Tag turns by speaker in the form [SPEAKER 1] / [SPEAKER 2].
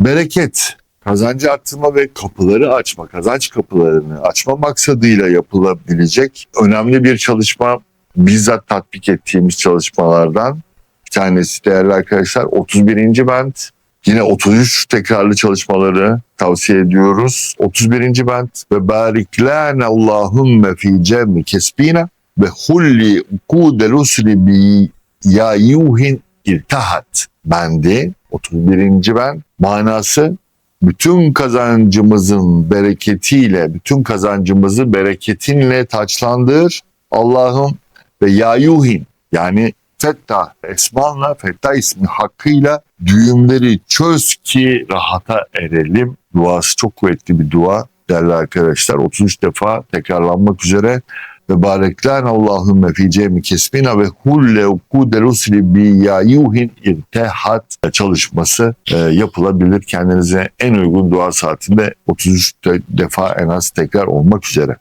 [SPEAKER 1] Bereket, kazancı arttırma ve kapıları açma, kazanç kapılarını açma maksadıyla yapılabilecek önemli bir çalışma. Bizzat tatbik ettiğimiz çalışmalardan bir tanesi değerli arkadaşlar 31. bent. Yine 33 tekrarlı çalışmaları tavsiye ediyoruz. 31. bent ve bariklâne Allahümme fî cemmi kesbina ve hulli ukûde rusli bi yâyuhin irtahat bendi 31. ben manası bütün kazancımızın bereketiyle bütün kazancımızı bereketinle taçlandır Allah'ım ve yayuhin yani Fettah esmanla Fettah ismi hakkıyla düğümleri çöz ki rahata erelim. Duası çok kuvvetli bir dua değerli arkadaşlar. 33 defa tekrarlanmak üzere ve bareklen Allahümme fi cemi kesbina ve hulle ukude rusli bi yayuhin irtehat çalışması e, yapılabilir. Kendinize en uygun dua saatinde 33 de- defa en az tekrar olmak üzere.